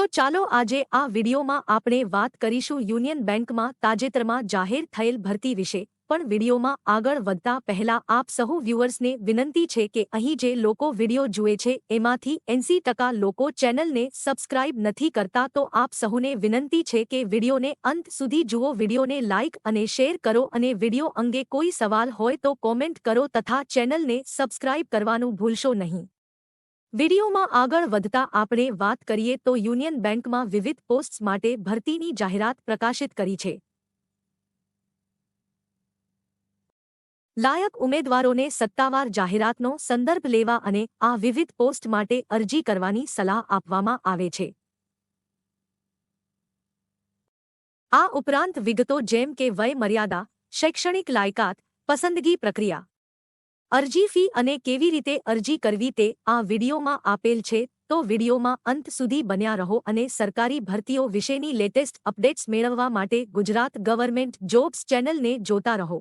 તો ચાલો આજે આ વિડીયોમાં આપણે વાત કરીશું યુનિયન બેંકમાં તાજેતરમાં જાહેર થયેલ ભરતી વિશે, પણ વિડીયોમાં આગળ વધતા પહેલા આપ સહુ વ્યુઅર્સને વિનંતી છે કે અહીં જે લોકો વીડિયો જુએ છે એમાંથી એંસી ટકા લોકો ચેનલને સબસ્ક્રાઇબ નથી કરતા તો આપ સહુને વિનંતી છે કે વિડીયોને અંત સુધી જુઓ, વિડીયોને લાઇક અને શેર કરો અને વીડિયો અંગે કોઈ સવાલ હોય તો કોમેન્ટ કરો તથા ચેનલને સબસ્ક્રાઇબ કરવાનું ભૂલશો નહીં. વિડીયોમાં આગળ વધતા આપણે વાત કરીએ તો યુનિયન બેંકમાં વિવિધ પોસ્ટ્સ માટે ભરતીની જાહેરાત પ્રકાશિત કરી છે. લાયક ઉમેદવારોને સત્તાવાર જાહેરાતનો સંદર્ભ લેવા અને આ વિવિધ પોસ્ટ માટે અરજી કરવાની સલાહ આપવામાં આવે છે. આ ઉપરાંત વિગતો જેમ કે વય મર્યાદા શૈક્ષણિક લાયકાત, પસંદગી પ્રક્રિયા અરજી ફી અને કેવી રીતે અરજી કરવી તે આ વિડીયોમાં આપેલ છે, તો વિડીયોમાં અંત સુધી બન્યા રહો અને સરકારી ભરતીઓ વિશેની લેટેસ્ટ અપડેટ્સ મેળવવા માટે ગુજરાત ગવર્મેન્ટ જોબ્સ ચેનલને જોતા રહો.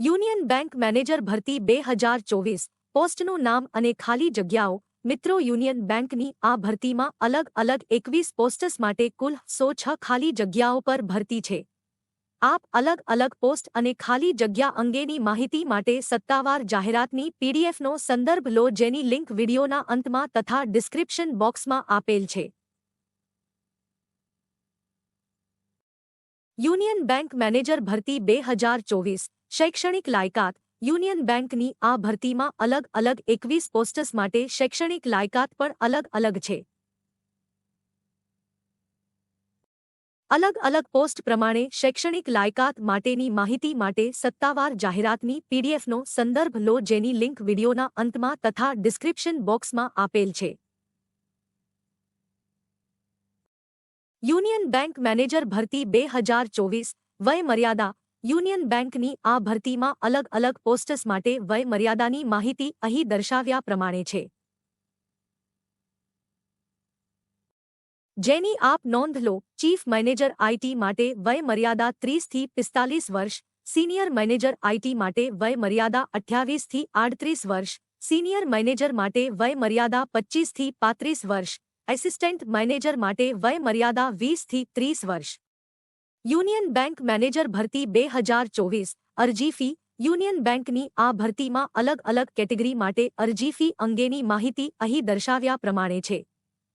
યુનિયન બેંક મેનેજર ભરતી બે હજાર ચોવીસ, પોસ્ટનું નામ અને ખાલી જગ્યાઓ, મિત્રો યુનિયન બેંકની આ ભરતીમાં અલગ અલગ એકવીસ પોસ્ટસ માટે કુલ સો છ ખાલી જગ્યાઓ પર ભરતી છે. આપ અલગ અલગ પોસ્ટ અને ખાલી જગ્યા અંગેની માહિતી માટે સત્તાવાર જાહેરાતની પીડીએફનો સંદર્ભ લો જેની લિંક વિડીયોના અંતમાં તથા ડિસ્ક્રિપ્શન બોક્સમાં આપેલ છે. યુનિયન બેંક મેનેજર ભરતી બે હજાર ચોવીસ. શૈક્ષણિક લાયકાત. યુનિયન બેંકની આ ભરતીમાં અલગ અલગ એકવીસ પોસ્ટસ માટે શૈક્ષણિક લાયકાત પણ અલગ અલગ છે. અલગ અલગ પોસ્ટ પ્રમાણે શૈક્ષણિક લાયકાત માટેની માહિતી માટે સત્તાવાર જાહેરાતની પીડીએફનો સંદર્ભ લો જેની લિંક વિડીયોના અંતમાં તથા ડિસ્ક્રિપ્શન બોક્સમાં આપેલ છે. યુનિયન બેંક મેનેજર ભરતી બે હજાર ચોવીસ વય મર્યાદા યુનિયન બેંકની આ ભરતીમાં અલગ અલગ પોસ્ટસ માટે વય મર્યાદાની માહિતી અહીં દર્શાવ્યા પ્રમાણે છે. જેની આપ નોંધ લો, ચીફ મેનેજર આઈટી માટે વય મર્યાદા ત્રીસથી પિસ્તાલીસ વર્ષ, સિનિયર મેનેજર આઈટી માટે વય મર્યાદા અઠ્યાવીસથી આડત્રીસ વર્ષ, સિનિયર મેનેજર માટે વય મર્યાદા પચ્ચીસથી પાંત્રીસ વર્ષ, એસિસ્ટન્ટ મેનેજર માટે વય મર્યાદા વીસથી ત્રીસ વર્ષ. યુનિયન બેંક મેનેજર ભરતી બે હજાર ચોવીસ, અરજી ફી, યુનિયન બેંકની આ ભરતીમાં અલગ અલગ કેટેગરી માટે અરજી ફી અંગેની માહિતી અહીં દર્શાવ્યા પ્રમાણે છે.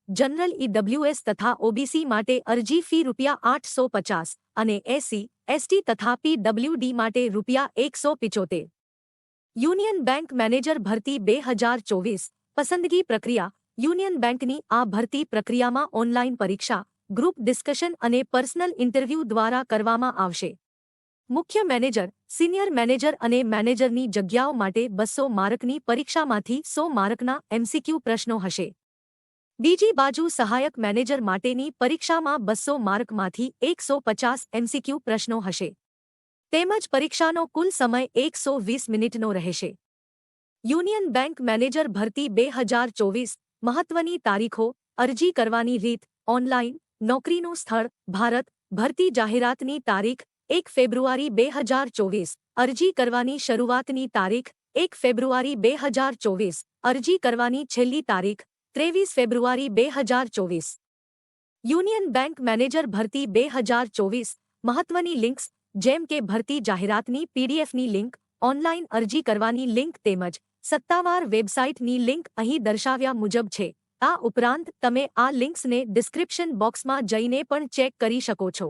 જનરલ ઈડબ્લ્યુએસ તથા ઓબીસી માટે અરજી ફી રૂપિયા આઠસો પચાસ અને એસસી એસટી તથા પીડબ્લ્યુડી માટે રૂપિયા એકસો પિચોતેર. યુનિયન બેંક મેનેજર ભરતી બે હજાર ચોવીસ પસંદગી પ્રક્રિયા. યુનિયન બેંકની આ ભરતી પ્રક્રિયામાં ઓનલાઈન પરીક્ષા, ગ્રુપ ડિસ્કશન અને પર્સનલ ઇન્ટરવ્યૂ દ્વારા કરવામાં આવશે. મુખ્ય મેનેજર, સિનિયર મેનેજર અને મેનેજરની જગ્યાઓ માટે બસો માર્કની પરીક્ષામાંથી સો માર્કના એમસીક્યુ પ્રશ્નો હશે. બીજી બાજુ સહાયક મેનેજર માટેની પરીક્ષામાં બસો માર્કમાંથી એકસો પચાસ એમસીક્યુ પ્રશ્નો હશે. તેમજ પરીક્ષાનો કુલ સમય એકસો વીસ મિનિટનો રહેશે. યુનિયન બેંક મેનેજર ભરતી બે હજાર ચોવીસ મહત્વની તારીખો, અરજી કરવાની રીત, ઓનલાઈન, નોકરીનું સ્થળ, ભારત, ભરતી જાહેરાતની તારીખ, એક ફેબ્રુઆરી બે હજાર ચોવીસ, અરજી કરવાની શરૂઆતની તારીખ, એક ફેબ્રુઆરી બે હજાર ચોવીસ, અરજી કરવાની છેલ્લી તારીખ ત્રેવીસ ફેબ્રુઆરી બે હજાર ચોવીસ. યુનિયન બેંક મેનેજર ભરતી બે હજાર ચોવીસ મહત્વની લિંક્સ, જેમ કે ભરતી જાહેરાતની પીડીએફની લિંક, ઓનલાઈન અરજી કરવાની લિંક તેમજ સત્તાવાર વેબસાઇટની લિંક અહીં દર્શાવ્યા મુજબ છે. આ ઉપરાંત તમે આ લિંક્સને ડિસ્ક્રિપ્શન બોક્સમાં જઈને પણ ચેક કરી શકો છો.